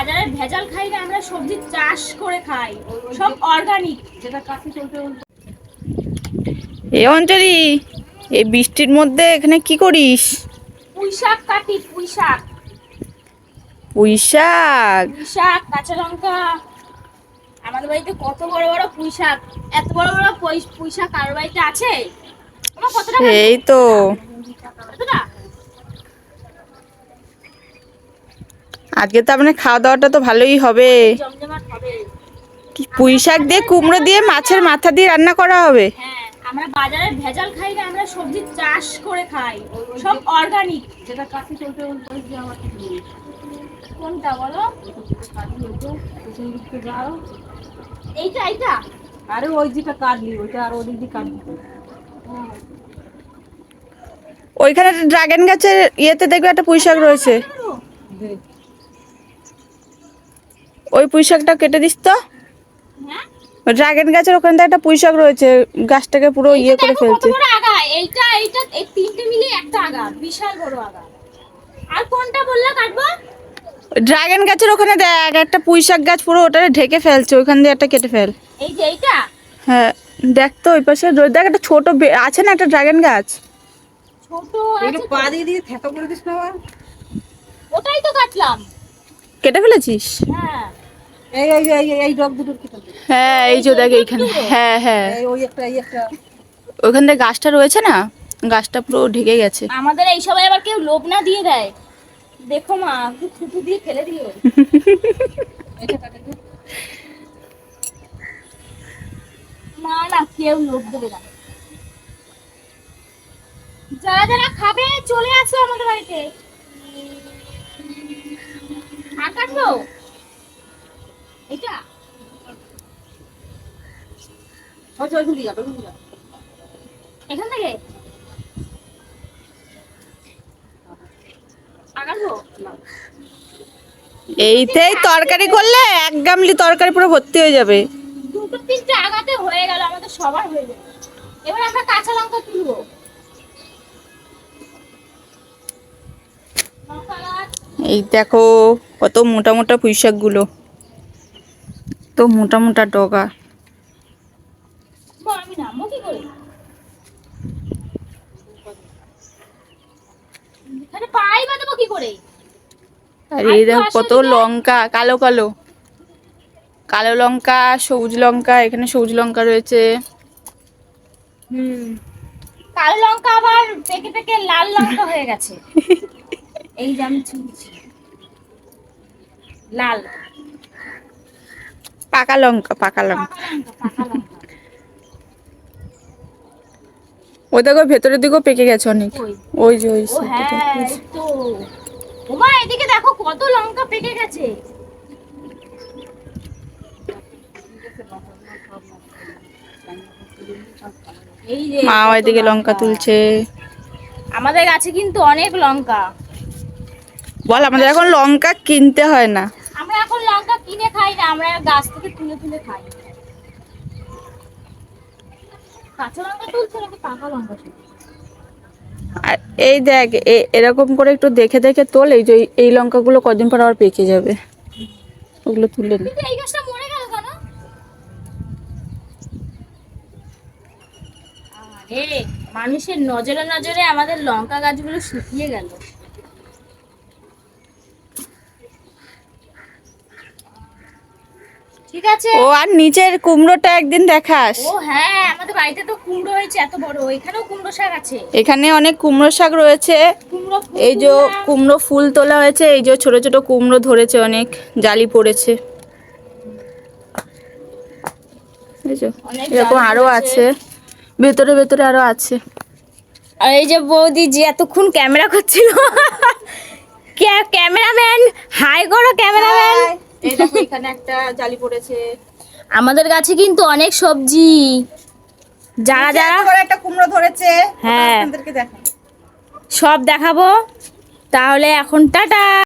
বাজারে ভেজাল খাই না আমরা সবজি চাষ করে খাই। সব অর্গানিক যেটা কাছে চলতে এ অঞ্জলি এই বৃষ্টির মধ্যে এখানে কি করিস? পুঁই শাক কাটি পুঁই শাক পুঁই শাক শাক কাঁচা লঙ্কা। আমাদের বাড়িতে কত বড় বড় পুঁই শাক এত বড় বড় পুঁই- শাক কারোর বাড়িতে আছে? কত টাকা এই তো। কতটা? আজকে তো আপনার খাওয়া দাওয়াটা তো ভালোই হবে। কি পুঁই শাক দিয়ে কুমড়ো দিয়ে মাছের মাথা দিয়ে রান্না করা হবে? হ্যাঁ আমরা বাজারে ভেজাল খাই না আমরা সবজি চাষ করে খাই। সব অর্গানিক যেটা কাছে চলতে চলতে ওই যে আমার ঠিক নেই। কোনটা বলো? কাটলি ওই তো, পেছন দিক থেকে যাও। এইটা এইটা। আরে ওই দিকটা কাটলি ওইটা আর ওদিক দিয়ে কাটলি ওইখানে ড্রাগন গাছের ইয়েতে দেখবে একটা পুঁই শাক রয়েছে। ওই পুঁই শাকটা কেটে দিস তো। হ্যাঁ? ড্রাগন গাছের ওখানটা একটা পুঁই শাক রয়েছে গাছটাকে পুরো ইয়ে করে ফেলছে। এইটা এইটা এই তিনটে মিলে একটা আগা বিশাল বড় আগা। আর কোনটা বললা কাটবো? ড্রাগন গাছের ওখানে দেখ একটা পুঁই শাক গাছ পুরো ওটা ঢেকে ফেলছে ওইখান দিয়ে একটা কেটে ফেল। এই যে এইটা? হ্যাঁ দেখ তো ওই পাশে দেখ একটা ছোট বে- আছে না একটা ড্রাগন গাছ? ছোট এগুলো পা দিয়ে দিয়ে থেতো করে দিস না ওটাই তো কাটলাম। কেটে ফেলেছিস? হ্যাঁ। এই এই এই এই- ডগ দুটোর কেটে দে। হ্যাঁ এই যে দেখ এইখানে। হ্যাঁ হ্যাঁ। ওই একটা এই একটা। ওইখান দিয়ে গাছটা রয়েছে না? গাছটা পুরো ঢেকে গেছে। আমাদের এই সবাই আবার কেউ লোভ না দিয়ে দেয়। দেখো মা থুতু দিয়ে ফেলে দিও। না না কেউ লোভ দেবে না। যারা যারা খাবে এখান থেকে? এইতেই তরকারি করলে এক গামলি তরকারি পুরো ভর্তি হয়ে যাবে। দুটো তিনটে আগাতে হয়ে গেল আমাদের সবার হয়ে যাবে এবার আমরা কাঁচা লঙ্কা তুলবো। এই দেখো কত মোটা মোটা পুঁই শাকগুলো তো মোটা মোটা ডগা মা, আমি নামবো কি করে আরে পাই বা দেবো কি করে? আর এই দেখো কত লঙ্কা কালো কালো। কালো লঙ্কা সবুজ লঙ্কা এখানে সবুজ লঙ্কা রয়েছে। হুম। কালো লঙ্কা আবার পেকে পেকে লাল লঙ্কা হয়ে গেছে। এই যে আমি লাল। পাকা লঙ্কা পাকা লঙ্কা পাকা লঙ্কা পাকা লঙ্কা ওই দেখো ভেতরের দিকেও পেকে গেছে অনেক। ওই যে ওই হ্যাঁ। ওমা এদিকে দেখো কত লঙ্কা পেকে গেছে। মা ওইদিকে লঙ্কা তুলছে। আমাদের গাছে কিন্তু অনেক লঙ্কা। বল আমাদের এখন লঙ্কা কিনতে হয় না। আমরা এখন লঙ্কা কিনে খাই না আমরা গাছ থেকে তুলে তুলে খাই। কাঁচা লঙ্কা তুলছে নাকি পাকা লঙ্কা আর এই দেখ এরকম করে একটু দেখে দেখে তোল এই যে এই- এই লঙ্কাগুলো কদিন পর আবার পেকে যাবে। ওগুলো তুলে নি। এই গাছটা মরে গেল কেন? আরে মানুষের নজরে নজরে আমাদের লঙ্কা গাছগুলো শুকিয়ে গেল। ঠিক আছে? ও আর নিচের কুমড়োটা একদিন দেখাস। ও হ্যাঁ আমাদের বাড়িতে তো কুমড়ো হয়েছে এত বড়। এখানেও কুমড়ো শাক আছে। এখানে অনেক কুমড়ো শাক রয়েছে। এই যে কুমড়ো ফুল তোলা হয়েছে এই যে ছোট ছোট কুমড়ো ধরেছে অনেক জালি পড়েছে। এরকম আরও আছে ভেতরে ভেতরে আরও আছে। আর এই যে বৌদি যে এতক্ষণ ক্যামেরা করছিল। ক্যা- ক্যামেরাম্যান হাই করো ক্যামেরাম্যান। এই দেখো এখানে একটা জালি পড়েছে। আমাদের গাছে কিন্তু অনেক সবজি। যারা যারা একটা কুমড়ো ধরেছে হ্যাঁ। সব দেখাবো। তাহলে এখন টাটা।